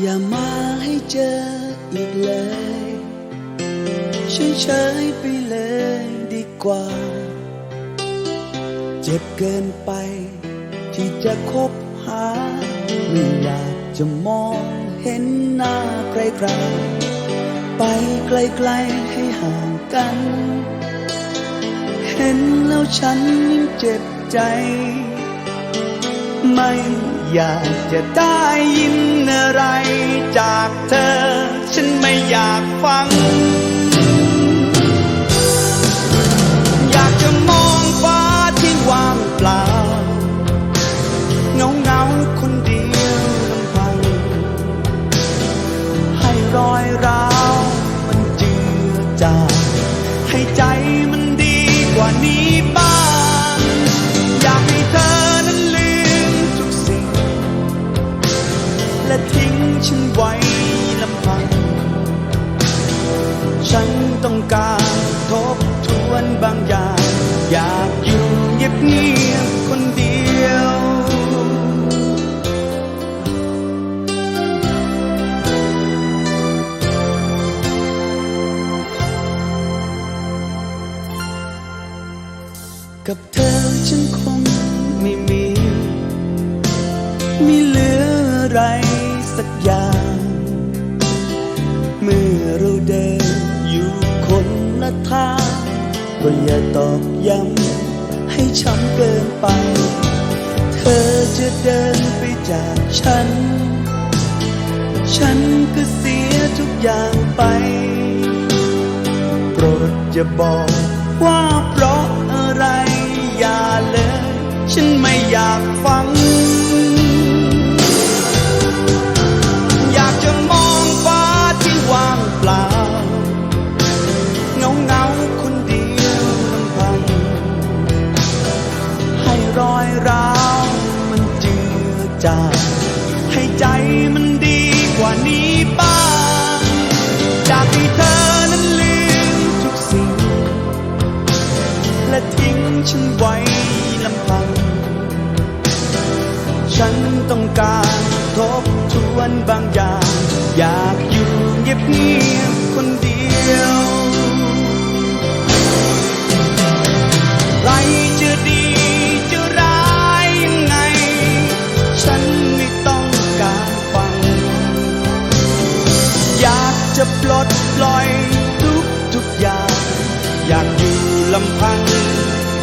อย่ามาให้เจออีกเลยฉันเฉยๆไปเลยดีกว่า เจ็บเกินไป ที่จะคบหา ไม่อยากจะมองเห็นหน้าใครๆไปไกลๆให้ห่างกัน เห็นแล้วฉันยิ่งเจ็บใจ ไม่ อยากจะได้ยินอะไรจากเธอ ฉันไม่อยากฟัง อยากจะมองฟ้าที่ว่างเปล่าเงาเงาคนเดียวลำพังให้รอยร้าวมันเจือจางให้ใจมันดีกว่านี้บ้าง อยากให้เธอ ฉันไว้ลำพัง ฉันต้องการทบทวนบางอย่าง อยากอยู่เงียบๆคนเดียวกับเธอฉันคงไม่มีไม่เหลืออะไร สักอย่าง เมื่อเราเดินอยู่คนละทางก็อย่าตอกย้ำให้ช้ำเกินไป เธอจะเดินไปจากฉัน ฉันก็เสียทุกอย่างไป โปรดอย่าบอกว่าเพราะอะไร อย่าเลย ฉันไม่อยากฟัง จาให้ใจมันดีกว่านี้บ้างอยากให้เธอนั้นลืมทุกสิ่ง และทิ้งฉันไว้ลำพัง ฉันต้องการทบทวนบางอย่าง อยากอยู่เงียบๆคนเดียว ลดปล่อยทุกทุกอย่าง อยากอยู่ลำพัง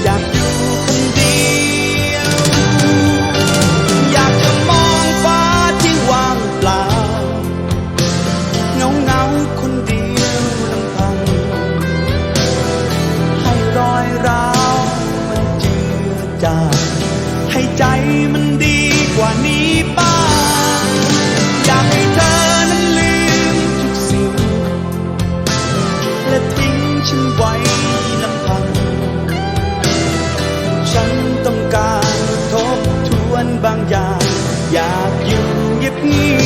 อยากอยู่คนเดียว อยากจะมองฟ้าที่ว่างเปล่าเงาเงาคนเดียวลำพัง ให้รอยร้าวมันเจือจางให้ใจมัน อยากอยู่เงียบ